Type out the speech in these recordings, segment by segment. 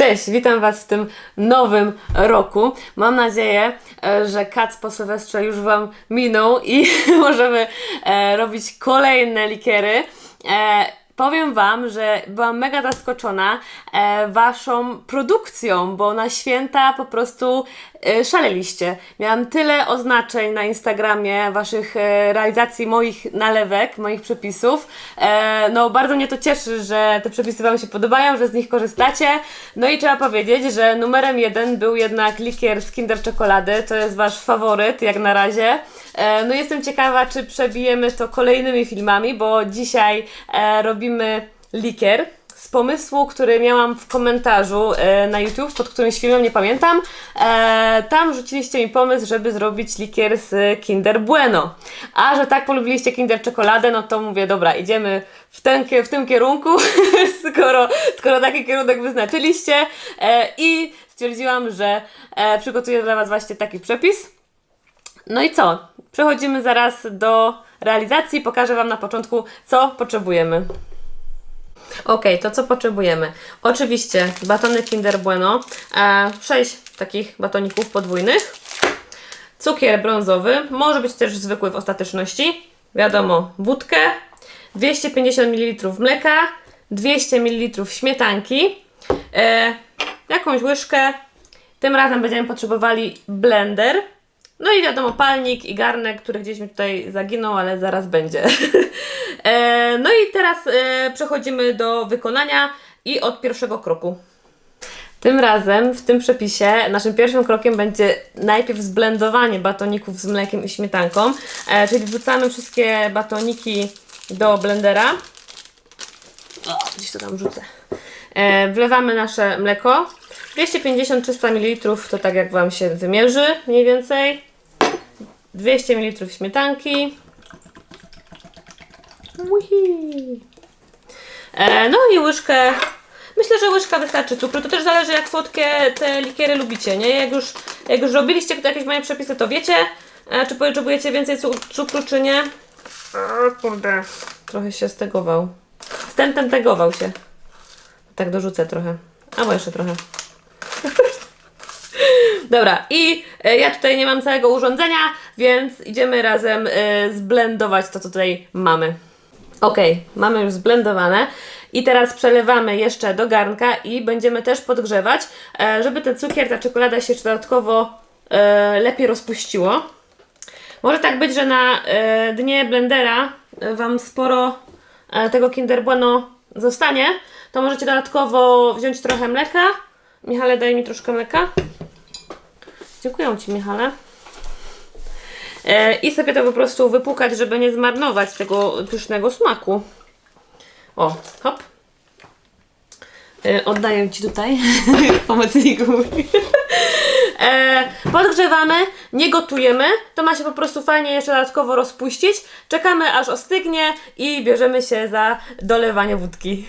Cześć, witam Was w tym nowym roku. Mam nadzieję, e, że kac po Sylwestrze już Wam minął i możemy e, robić kolejne likiery. Powiem Wam, że byłam mega zaskoczona e, Waszą produkcją, bo na święta po prostu e, szaleliście. Miałam tyle oznaczeń na Instagramie Waszych e, realizacji moich nalewek, moich przepisów. E, no bardzo mnie to cieszy, że te przepisy Wam się podobają, że z nich korzystacie. No i trzeba powiedzieć, że numerem jeden był jednak likier z Kinder Czekolady. To jest Wasz faworyt jak na razie. E, No jestem ciekawa, czy przebijemy to kolejnymi filmami, bo dzisiaj e, robimy likier z pomysłu, który miałam w komentarzu e, na YouTube, pod którymś filmem, nie pamiętam. E, tam rzuciliście mi pomysł, żeby zrobić likier z Kinder Bueno. A że tak polubiliście Kinder Czekoladę, no to mówię, dobra, idziemy w, ten, w tym kierunku, skoro, skoro taki kierunek wyznaczyliście. E, I stwierdziłam, że e, przygotuję dla Was właśnie taki przepis. No i co? Przechodzimy zaraz do realizacji. Pokażę Wam na początku, co potrzebujemy. Ok, to co potrzebujemy? Oczywiście batony Kinder Bueno, e, 6 takich batoników podwójnych, cukier brązowy, może być też zwykły w ostateczności, wiadomo, wódkę, 250 ml mleka, 200 ml śmietanki, e, jakąś łyżkę, tym razem będziemy potrzebowali blender, no i wiadomo, palnik i garnek, który gdzieś mi tutaj zaginął, ale zaraz będzie. e, no i teraz e, przechodzimy do wykonania i od pierwszego kroku. Tym razem w tym przepisie naszym pierwszym krokiem będzie najpierw zblendowanie batoników z mlekiem i śmietanką, e, czyli wrzucamy wszystkie batoniki do blendera. O, gdzieś to tam rzucę. E, wlewamy nasze mleko. 250-300 ml to tak jak Wam się wymierzy mniej więcej. 200 ml śmietanki. Uhi. E, no i łyżkę. Myślę, że łyżka wystarczy cukru. To też zależy jak słodkie te likiery lubicie, nie? Jak już, jak już robiliście jakieś moje przepisy, to wiecie, e, czy potrzebujecie więcej cu- cukru, czy nie. O, kurde. Trochę się stegował. Ten, ten tegował się. Tak dorzucę trochę. Albo jeszcze trochę. Dobra, i e, ja tutaj nie mam całego urządzenia, więc idziemy razem e, zblendować to, co tutaj mamy. Ok, mamy już zblendowane i teraz przelewamy jeszcze do garnka i będziemy też podgrzewać, e, żeby ten cukier, ta czekolada się dodatkowo lepiej rozpuściło. Może tak być, że na dnie blendera Wam sporo tego Kinder Bueno zostanie, to możecie dodatkowo wziąć trochę mleka. Michale, daj mi troszkę mleka. Dziękuję Ci, Michale. E, I sobie to po prostu wypłukać, żeby nie zmarnować tego pysznego smaku. O, hop. E, oddaję Ci tutaj pomocniku. e, podgrzewamy, nie gotujemy. To ma się po prostu fajnie jeszcze dodatkowo rozpuścić. Czekamy aż ostygnie i bierzemy się za dolewanie wódki.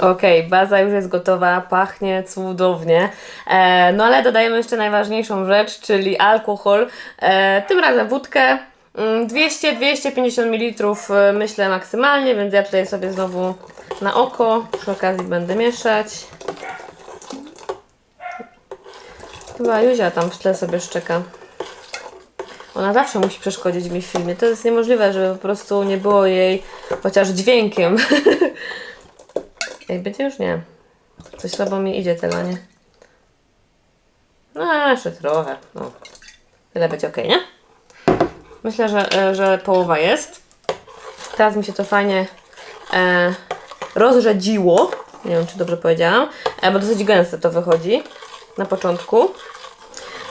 Okej, baza już jest gotowa, pachnie cudownie. E, no ale dodajemy jeszcze najważniejszą rzecz, czyli alkohol. E, tym razem wódkę. mm, 200-250 ml e, myślę maksymalnie, więc ja tutaj sobie znowu na oko przy okazji będę mieszać. Chyba Juzia tam w tle sobie szczeka. Ona zawsze musi przeszkodzić mi w filmie. To jest niemożliwe, żeby po prostu nie było jej chociaż dźwiękiem. Ej, będzie już nie. Coś słabo mi idzie tego, nie? No, jeszcze trochę. No. Tyle będzie ok, nie? Myślę, że, e, że połowa jest. Teraz mi się to fajnie e, rozrzedziło. Nie wiem, czy dobrze powiedziałam, e, bo dosyć gęste to wychodzi na początku.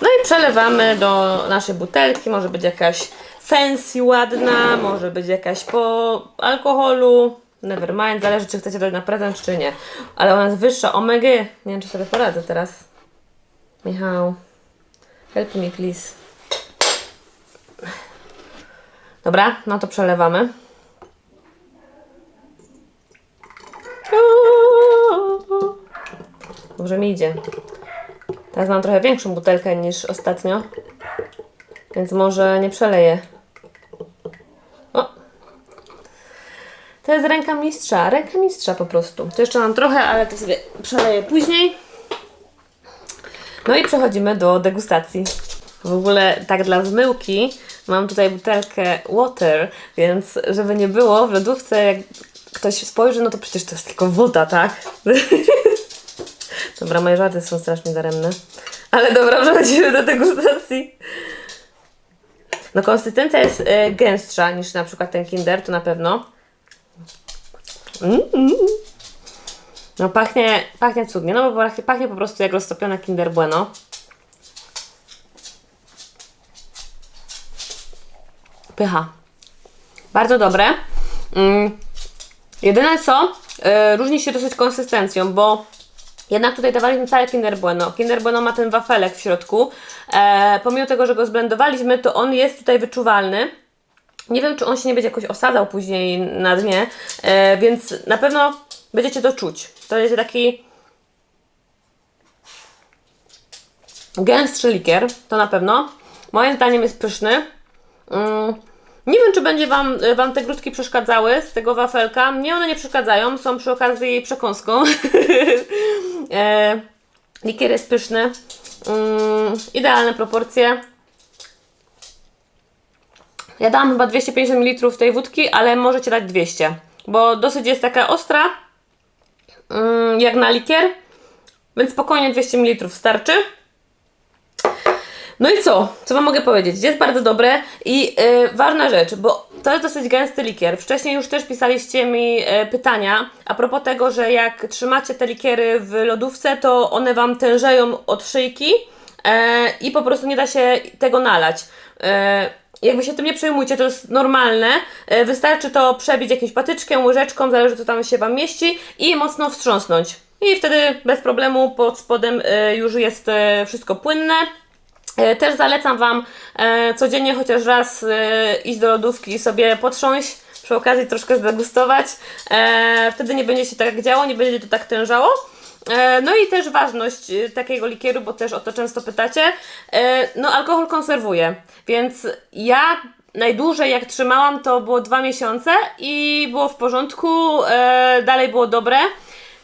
No i przelewamy do naszej butelki. Może być jakaś fancy ładna, może być jakaś po alkoholu. Never mind, zależy czy chcecie dać na prezent, czy nie. Ale ona jest wyższa. Omega. Nie wiem, czy sobie poradzę teraz. Michał. Help me, please. Dobra, no to przelewamy. Dobrze mi idzie. Teraz mam trochę większą butelkę niż ostatnio. Więc może nie przeleję. To jest ręka mistrza, ręka mistrza po prostu. To jeszcze mam trochę, ale to sobie przeleję później. No i przechodzimy do degustacji. W ogóle tak dla zmyłki mam tutaj butelkę water, więc żeby nie było w lodówce, jak ktoś spojrzy, no to przecież to jest tylko woda, tak? Dobra, moje żarty są strasznie daremne. Ale dobra, przechodzimy do degustacji. No konsystencja jest e, gęstsza niż na przykład ten Kinder, to na pewno. Mm. No pachnie, pachnie cudnie, no bo pachnie, pachnie po prostu jak roztopione Kinder Bueno. Pycha. Bardzo dobre. Mm. Jedyne co, y, różni się dosyć konsystencją, bo jednak tutaj dawaliśmy całe Kinder Bueno. Kinder Bueno ma ten wafelek w środku. E, pomimo tego, że go zblendowaliśmy, to on jest tutaj wyczuwalny. Nie wiem, czy on się nie będzie jakoś osadzał później na dnie, e, więc na pewno będziecie to czuć. To jest taki gęstszy likier, to na pewno. Moim zdaniem jest pyszny. Mm. Nie wiem, czy będzie wam, wam te grudki przeszkadzały z tego wafelka. Mnie one nie przeszkadzają, są przy okazji przekąską. e, likier jest pyszny. Mm, idealne proporcje. Ja dałam chyba 250 ml tej wódki, ale możecie dać 200, bo dosyć jest taka ostra, mm, jak na likier, więc spokojnie 200 ml starczy. No i co? Co Wam mogę powiedzieć? Jest bardzo dobre i yy, ważna rzecz, bo to jest dosyć gęsty likier. Wcześniej już też pisaliście mi yy, pytania a propos tego, że jak trzymacie te likiery w lodówce, to one Wam tężeją od szyjki yy, i po prostu nie da się tego nalać. Yy, jakby się tym nie przejmujcie, to jest normalne. Yy, wystarczy to przebić jakimś patyczkiem, łyżeczką, zależy co tam się Wam mieści i mocno wstrząsnąć. I wtedy bez problemu pod spodem yy, już jest yy, wszystko płynne. E, Też zalecam Wam e, codziennie chociaż raz e, iść do lodówki i sobie potrząść, przy okazji troszkę zdegustować. E, Wtedy nie będzie się tak działo, nie będzie to tak tężało. E, No i też ważność e, takiego likieru, bo też o to często pytacie. E, No alkohol konserwuje, więc ja najdłużej jak trzymałam to było dwa miesiące i było w porządku, dalej było dobre.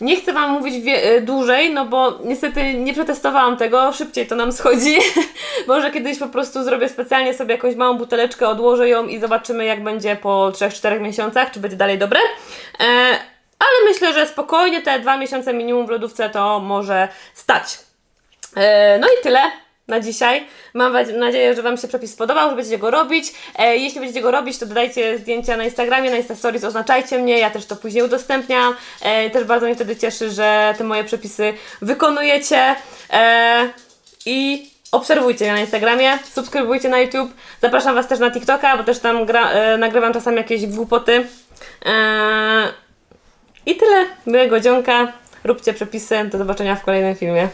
Nie chcę Wam mówić dłużej, no bo niestety nie przetestowałam tego, szybciej to nam schodzi. Może kiedyś po prostu zrobię specjalnie sobie jakąś małą buteleczkę, odłożę ją i zobaczymy jak będzie po 3-4 miesiącach, czy będzie dalej dobre. Ale myślę, że spokojnie te dwa miesiące minimum w lodówce to może stać. E, no i tyle na dzisiaj. Mam nadzieję, że Wam się przepis spodobał, że będziecie go robić. E, jeśli będziecie go robić, to dodajcie zdjęcia na Instagramie, na Insta Stories, oznaczajcie mnie, ja też to później udostępniam. E, też bardzo mnie wtedy cieszy, że te moje przepisy wykonujecie. I obserwujcie mnie na Instagramie, subskrybujcie na YouTube. Zapraszam Was też na TikToka, bo też tam gra, nagrywam czasami jakieś głupoty. I tyle. Miłego dzionka. Róbcie przepisy. Do zobaczenia w kolejnym filmie.